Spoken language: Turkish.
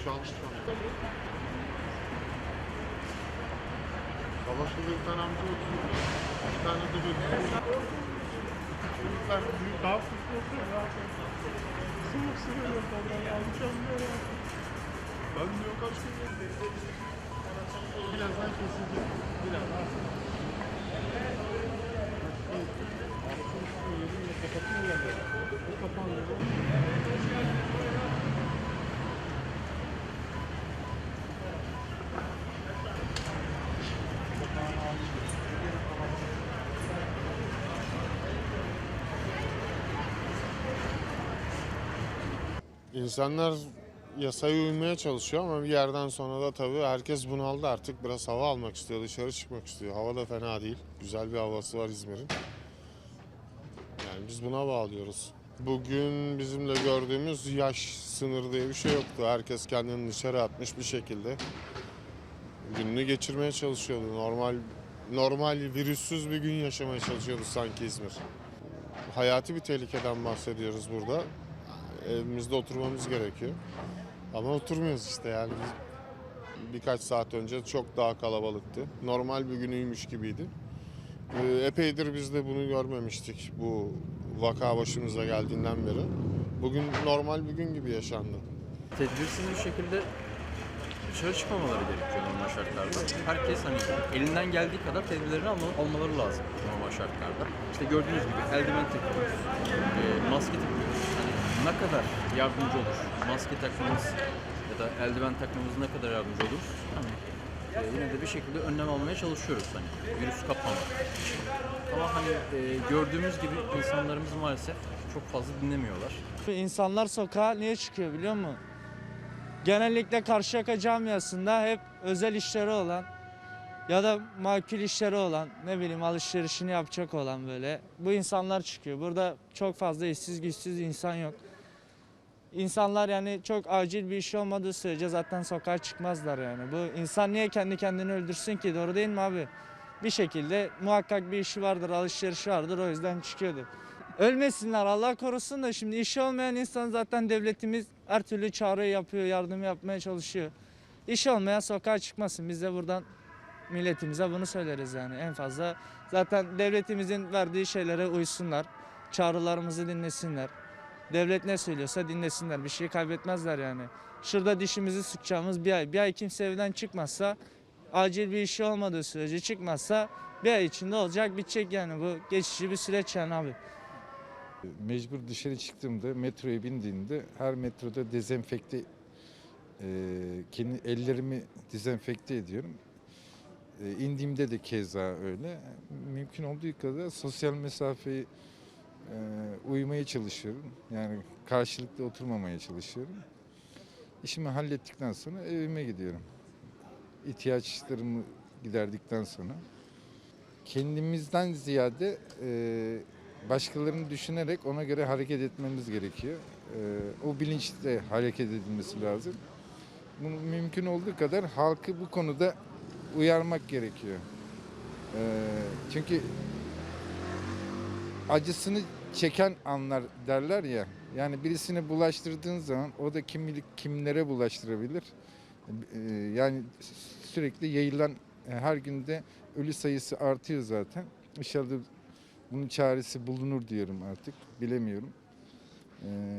Boşalmış çanta. Savaşta bir tane amca oturuyor. Bir tane de böyle Çocuklar büyük daha sıkı oturuyor. Soğuk sürüyor oradan alacağım diyor. Ben diyor kaç gün Birazdan kesilecek. Birazdan. Kapatıyorlar. O kapanıyor. İnsanlar yasaya uymaya çalışıyor ama bir yerden sonra da tabii herkes bunaldı artık biraz hava almak istiyor, dışarı çıkmak istiyor. Hava da fena değil. Güzel bir havası var İzmir'in. Yani biz buna bağlıyoruz. Bugün bizimle gördüğümüz yaş sınırı diye bir şey yoktu. Herkes kendini dışarı atmış bir şekilde gününü geçirmeye çalışıyordu. Normal normal virüssüz bir gün yaşamaya çalışıyordu sanki İzmir. Hayati bir tehlikeden bahsediyoruz burada. Evimizde oturmamız gerekiyor. Ama oturmuyoruz işte yani. Birkaç saat önce çok daha kalabalıktı. Normal bir günüymüş gibiydi. Ee, Epeydir biz de bunu görmemiştik bu vaka başımıza geldiğinden beri. Bugün normal bir gün gibi yaşandı. tedbirsiz bir şekilde dışarı çıkmamaları gerekiyor normal şartlarda. Herkes hani elinden geldiği kadar tedbirlerini alma- almaları lazım normal şartlarda. İşte gördüğünüz gibi eldiven takıyoruz, e, maske takıyoruz. Ne kadar yardımcı olur? Maske takmamız ya da eldiven takmamız ne kadar yardımcı olur? Hani e, yine de bir şekilde önlem almaya çalışıyoruz hani virüs kapmamak için. Ama hani e, gördüğümüz gibi insanlarımız maalesef çok fazla dinlemiyorlar. İnsanlar sokağa niye çıkıyor biliyor musun? Genellikle Karşıyaka camiasında hep özel işleri olan ya da makul işleri olan ne bileyim alışverişini yapacak olan böyle bu insanlar çıkıyor. Burada çok fazla işsiz güçsüz insan yok. İnsanlar yani çok acil bir iş olmadığı sürece zaten sokağa çıkmazlar yani. Bu insan niye kendi kendini öldürsün ki doğru değil mi abi? Bir şekilde muhakkak bir işi vardır, alışverişi vardır o yüzden çıkıyordu. Ölmesinler Allah korusun da şimdi işi olmayan insan zaten devletimiz her türlü çağrı yapıyor, yardım yapmaya çalışıyor. İşi olmayan sokağa çıkmasın. Biz de buradan milletimize bunu söyleriz yani en fazla. Zaten devletimizin verdiği şeylere uysunlar. Çağrılarımızı dinlesinler. Devlet ne söylüyorsa dinlesinler. Bir şey kaybetmezler yani. Şurada dişimizi sıkacağımız bir ay. Bir ay kimse evden çıkmazsa acil bir işi olmadığı sürece çıkmazsa bir ay içinde olacak bitecek yani bu geçici bir süreç yani abi. Mecbur dışarı çıktığımda metroya bindiğimde her metroda dezenfekte e, kendi ellerimi dezenfekte ediyorum. E, indiğimde de keza öyle. Mümkün olduğu kadar sosyal mesafeyi e, uymaya çalışıyorum. Yani karşılıklı oturmamaya çalışıyorum. İşimi hallettikten sonra evime gidiyorum. İhtiyaçlarımı giderdikten sonra. Kendimizden ziyade e, başkalarını düşünerek ona göre hareket etmemiz gerekiyor. Ee, o bilinçle hareket edilmesi lazım. Bunu mümkün olduğu kadar halkı bu konuda uyarmak gerekiyor. Ee, çünkü acısını çeken anlar derler ya. Yani birisine bulaştırdığın zaman o da kim bilir kimlere bulaştırabilir. Ee, yani sürekli yayılan e, her günde ölü sayısı artıyor zaten. İnşallah bunun çaresi bulunur diyorum artık. Bilemiyorum. Ee,